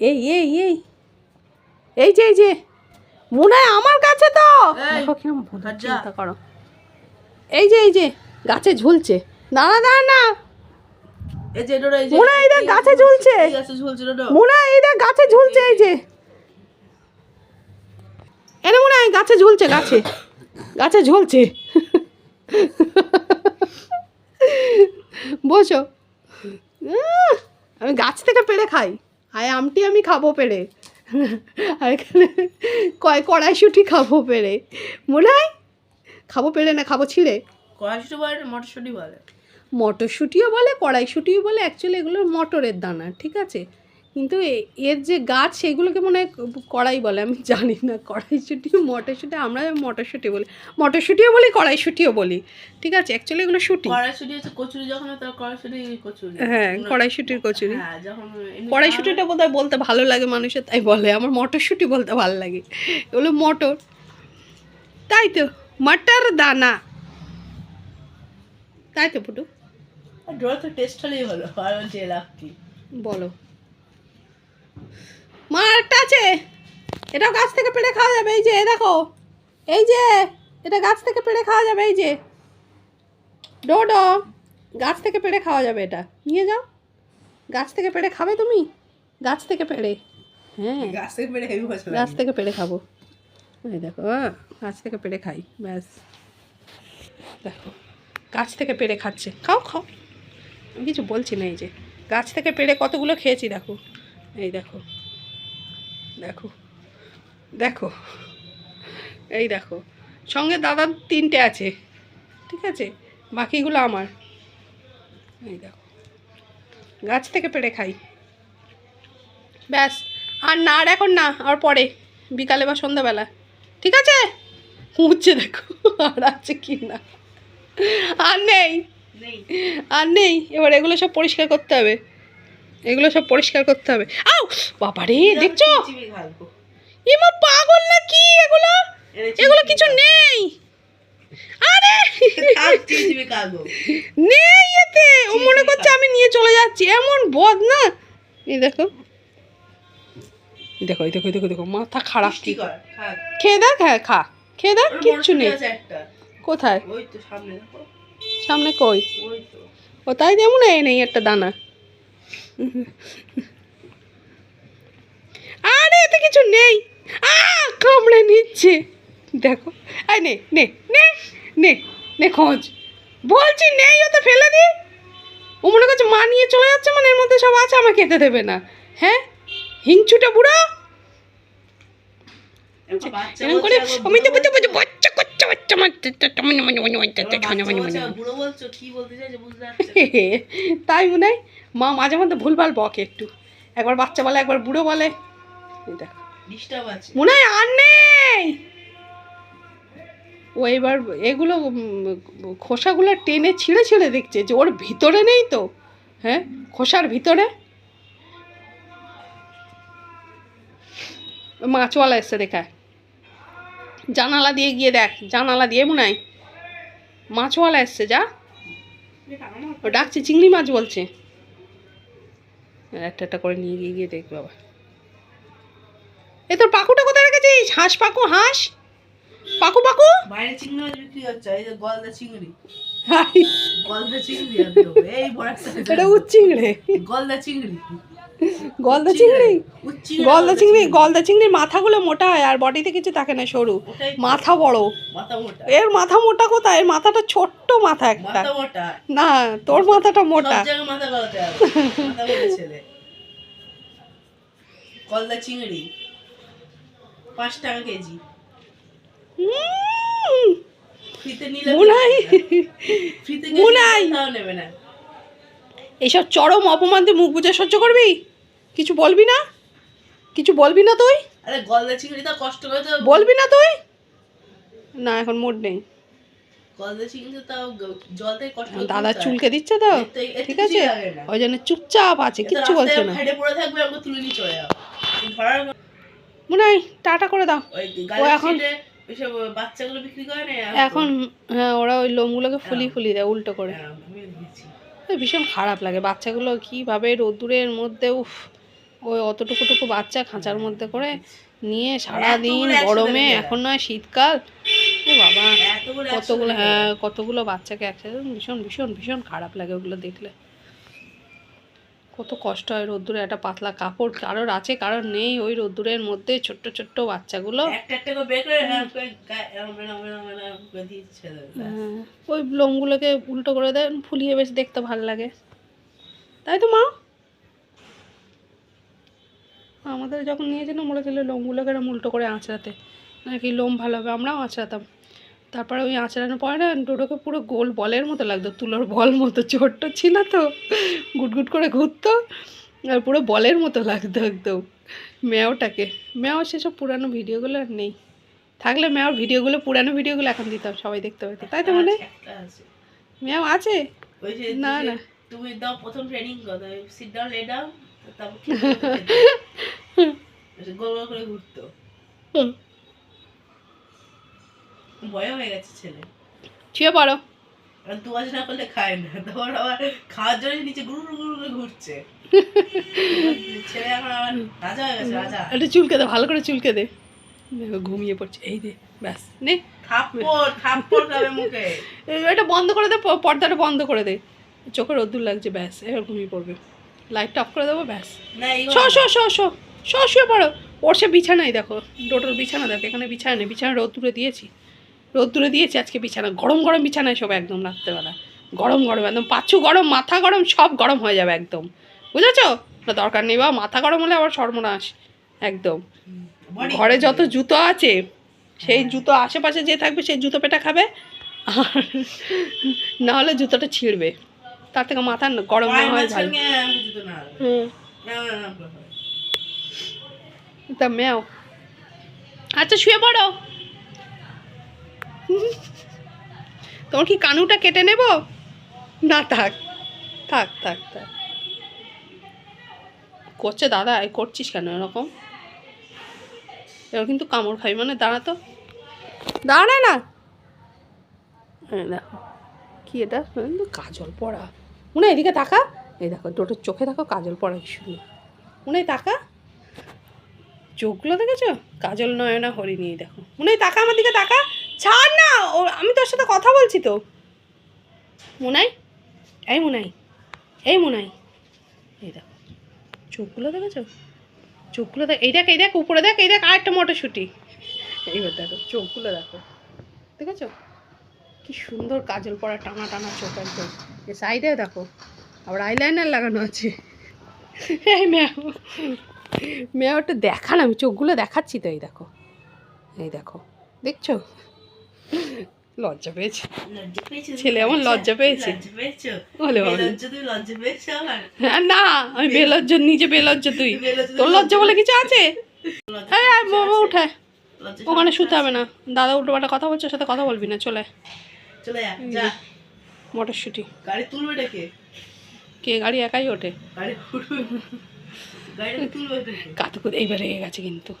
এই এই এই। এই যে এই যে। মনে হয় আমার কাছে তো। এই, দেখো কিরম। চিন্তা করো। এই যে এই যে গাছে ঝুলছে। দাঁড়া দাঁড়া না। এই যে ডোডো এই যে। মোনা, এই দেখ, গাছে ঝুলছে। এই গাছে মোনা এই দেখ গাছে ঝুলছে এই যে। এনে মনে হয় গাছে ঝুলছে গাছে। গাছে ঝুলছে। বসো। আমি গাছ থেকে পেড়ে খাই। আর আমটি আমি খাব পেরে। আর এখানে কয় কড়াইশুটি খাব পেরে। মনে হয়? খাব পেরে না খাব ছিঁড়ে? কড়াইশুটি বলে মটরশুঁটি মটরশুটি বলে। মটরশুঁটিও বলে কড়াইশুঁটিও বলে অ্যাকচুয়ালি এগুলো মটরের দানা ঠিক আছে? কিন্তু এর যে গাছ সেগুলোকে মনে হয় কড়াই বলে আমি জানি না কড়াইশুঁটি মটরশুঁটি আমরা মটরশুঁটি বলি। মটরশুঁটিও বলি কড়াইশুঁটিও বলি। ঠিক আছে অ্যাকচুয়ালি এগুলো শুঁটি। কড়াইশুটি হচ্ছে কচুরি যখন তার কড়াইশুটি কচুরি। হ্যাঁ কড়াইশুঁটির কচুরি। হ্যাঁ কড়াইশুঁটিটা বোধহয় বলতে ভালো লাগে মানুষের তাই বলে। আমার মটরশুঁটি বলতে ভালো লাগে। এগুলো মটর। তাই তো মটর দানা। তাই তো পুটু। টেস্ট হলেই হলো আর এলাক কি? বলো। মা আছে। এটাও গাছ থেকে পেড়ে খাওয়া যাবে এই যে দেখো। এই যে এটা গাছ থেকে পেড়ে খাওয়া যাবে এই যে। ডোডো গাছ থেকে পেড়ে খাওয়া যাবে এটা। নিয়ে যাও। গাছ থেকে পেড়ে খাবে তুমি? গাছ থেকে পেড়ে। হ্যাঁ। গাছ থেকে হেভি মজা গাছ থেকে পেড়ে খাব। এই দেখো আহ, গাছ থেকে পেড়ে খাই ব্যাস। দেখো গাছ থেকে পেড়ে খাচ্ছে। খাও খাও। আমি কিছু বলছি না এই যে। গাছ থেকে পেড়ে কতগুলো খেয়েছি দেখো। এই দেখো। দেখো। দেখো। এই দেখো। সঙ্গে দাদার তিনটে আছে। ঠিক আছে? বাকিগুলো আমার। এই দেখো। গাছ থেকে পেড়ে খাই। ব্যাস। আর না আর এখন না আর পরে। বিকালে বা সন্ধ্যাবেলা। ঠিক আছে? উঠছে দেখো। আর আছে কি না। আর নেই। নেই। আর নেই। এবার এগুলো সব পরিষ্কার করতে হবে। এগুলো সব পরিষ্কার করতে হবে। আও বাবারে দেখছ? ইমা পাগল না কি এগুলো এগুলো কিছু নেই। আরে! নেই এতে। ও মনে করছে আমি নিয়ে চলে যাচ্ছি। এমন বদ না। এই দেখো। দেখো এই দেখো দেখো দেখো। মাথা খারাপ। কি খেয়ে দেখ হ্যাঁ খা। খেয়ে দেখ কিচ্ছু নেই। কোথায়? সামনে কই? ও তাই এই নেই একটা দানা। আরে এতে কিছু নেই। আ কামড়ে নিচ্ছে। দেখো আই নে নে নে নে নে খোঁজ। বলছি নেই ওতে ফেলে দি। ও মনে করছে মা নিয়ে চলে যাচ্ছে মানে এর মধ্যে সব আছে আমাকে খেতে দেবে না। হ্যাঁ? হিংচুটা বুড়ো। এরকম করে বলছে, আমি তো তাই মনে হয় মা মাঝে মধ্যে ভুলভাল বকে একটু। একবার বাচ্চা বলে একবার বুড়ো বলে। মনে হয় আর নেই। ও এবার এগুলো খোসাগুলো টেনে ছিঁড়ে ছিঁড়ে দেখছে যে ওর ভিতরে নেই তো। হ্যাঁ? খোসার ভিতরে। মাছওয়ালা এসে দেখায়। জানালা দিয়ে গিয়ে দেখ জানালা দিয়ে মনে হয় মাছওয়ালা এসছে যা। ও ডাকছে চিংড়ি মাছ বলছে। একটা একটা করে নিয়ে গিয়ে গিয়ে দেখ বাবা। এ তোর পাকুটা কোথায় রেখেছিস? হাঁস পাকু হাঁস? পাকু পাকু? বাইরে চিংড়ি মাছ বিক্রি হচ্ছে এই যে গলদা চিংড়ি। হাই, গলদা চিংড়ি এই বড় একটা এটা উচ্চিংড়ে। গলদা চিংড়ি। গলদা চিংড়ি? গলদা চিংড়ি গলদা চিংড়ির মাথাগুলো মোটা হয় আর বডিতে কিছু থাকে না সরু। মাথা বড়। এর মাথা মোটা কোথায়? এর মাথাটা ছোট্ট মাথা একটা। না তোর মাথাটা মোটা। গলদা চিংড়ি। পাঁচ টাকা কেজি। এইসব চরম অপমান তুই মুখ বুঝে সহ্য করবি? কিছু বলবি না? কিছু বলবি না তুই? আরে গলদা চিংড়ি কষ্ট করে তো বলবি না তুই? না এখন মুড নেই। গলদা চিংড়ি তাও জল থেকে কষ্ট দাদা চুলকে দিচ্ছে তো? ঠিক আছে? ওই জন্য চুপচাপ আছে কিচ্ছু বলছে না। হেঁটে পড়ে থাকবে আমাকে তুলে নিয়ে চলে যাও। ধরার মনে হয় টাটা করে দাও। ও এখন- বাচ্চাগুলো বিক্রি করে না? এখন হ্যাঁ ওরা ওই লোমগুলোকে ফুলি ফুলি দেয় উল্টো করে। হ্যাঁ, ভীষণ খারাপ লাগে। বাচ্চাগুলো কীভাবে রোদ্দুরের মধ্যে উফ। ওই অতটুকুটুকু বাচ্চা খাঁচার মধ্যে করে নিয়ে সারা দিন গরমে এখন নয় শীতকাল। ও বাবা কতগুলো হ্যাঁ কতগুলো বাচ্চাকে একসাথে ভীষণ ভীষণ ভীষণ খারাপ লাগে ওগুলো দেখলে। কত কষ্ট হয় রোদ্দুরে একটা পাতলা কাপড় কারোর আছে কারোর নেই ওই রোদ্দুরের মধ্যে ছোট্ট ছোট্ট বাচ্চাগুলো। হ্যাঁ, ওই লোমগুলোকে উল্টো করে দেন ফুলিয়ে বেশ দেখতে ভালো লাগে। তাই তো মা? আমাদের যখন নিয়েছিল বলেছিল লোমগুলোকে এরম উল্টো করে আঁচড়াতে। নাকি লোম ভালো হবে আমরাও আঁচড়াতাম। তারপরে ওই আঁচড়ানোর পরে না ডোডোকে পুরো গোল বলের মতো লাগতো তুলোর বল মতো ছোট্ট ছিল তো। গুটগুট করে ঘুরতো আর পুরো বলের মতো লাগতো একদম। ম্যাওটাকে। ম্যাও সেসব পুরানো ভিডিওগুলো আর নেই। থাকলে ম্যাওর ভিডিওগুলো পুরানো ভিডিওগুলো এখন দিতাম সবাই দেখতে পেতো। তাই তো মানে? আছে। ম্যাও আছে না, না। তুমি দাও প্রথম ট্রেনিং করো সিট ডাউন লে ডাউন তারপর গোল গোল করে ঘুরতো। বয় হয়ে গেছে ছেলে। শুয়ে পড়ো। আর না করলে খায় না। তখন আবার খাওয়ার জন্য নিচে গুরু গুরু গুরু করে ঘুরছে। ছেলে এখন আবার রাজা হয়ে গেছে রাজা। একটু চুলকে দে ভালো করে চুলকে দে। দেখো ঘুমিয়ে পড়ছে। এই দে ব্যাস নে। থাপ্পড় থাপ্পড় খাবে মুখে। এটা বন্ধ করে দে পর্দাটা বন্ধ করে দে। চোখে রোদ্দুর লাগছে ব্যাস এবার ঘুমিয়ে পড়বে। লাইটটা অফ করে দেবো ব্যাস। শো শো শো শো। শো শুয়ে পড়ো। ওর সে বিছানাই দেখো ডোটোর বিছানা দেখো এখানে বিছানা নেই বিছানা রোদ রোদ্দুরে দিয়েছি। রোদ রোদ্দুরে দিয়েছি আজকে বিছানা গরম গরম বিছানায় সব একদম রাত্রেবেলা। গরম গরম একদম পাচ্ছু গরম মাথা গরম সব গরম হয়ে যাবে একদম। বুঝেছ? না দরকার নেই বা মাথা গরম হলে আবার সর্বনাশ একদম। ঘরে যত জুতো আছে সেই জুতো আশেপাশে যে থাকবে সেই জুতো পেটা খাবে। আর না হলে জুতোটা ছিঁড়বে। তার থেকে মাথা গরম না হয় ভালো। হুম এরম এরম করে হবে। তা ম্যাও আচ্ছা শুয়ে পড়ো তোমার কি কানুটা কেটে নেব না থাক থাক থাক থাক করছে দাদা এই করছিস কেন এরকম? এবার কিন্তু কামড় খাই মানে দাঁড়া তো। দাঁড়া না। দেখো কি এটা? কাজল পড়া। মনে এদিকে তাকা। এই দেখো দুটোর চোখে দেখো কাজল পড়া কি সুন্দর। মনে তাকা। চোখগুলো দেখেছ? কাজল নয়না হরিণী দেখো। মনে হয় তাকা আমার দিকে, তাকা। ছাড় না! ও, আমি তোর সাথে কথা বলছি তো। মুনাই? এই মুনাই এই মুনাই। এই দেখো, চোখগুলো দেখেছ? চোখগুলো দেখ, এই দেখ এই দেখ, উপরে দেখ, এই দেখ আর একটা মটরশুঁটি। এইবার দেখো, চোখগুলো দেখো। দেখেছ? কি সুন্দর কাজল পরা টানা টানা চোখ একদম। সাইডে দেখো, আবার আইলাইনার লাগানো আছে। এই ম্যাও মেয়েটা দেখান আমি চোখগুলো দেখাচ্ছি তো এই দেখো। এই দেখো দেখছ? লজ্জা পেয়েছে। ছেলে লজ্জা পেয়েছে। বলে। বেলজ্জা তুমি লজ্জা পেয়েছ আমার? হ্যাঁ না আমি বেলজ্জ নিজে বেলজ্জ তুই। তোর লজ্জা বলে কিছু আছে? হ্যাঁ পেয়েছ বাবা আছে? ওখানে শুতে হবে না। দাদা উল্টো পাল্টা কথা বলছে ওর সাথে কথা বলবি না চলে। চলে যা। মটরশুঁটি। গাড়ি তুলবে কে গাড়ি একাই ওঠে? গাড়ি তুলবে এইবার রেগে গেছে কিন্তু।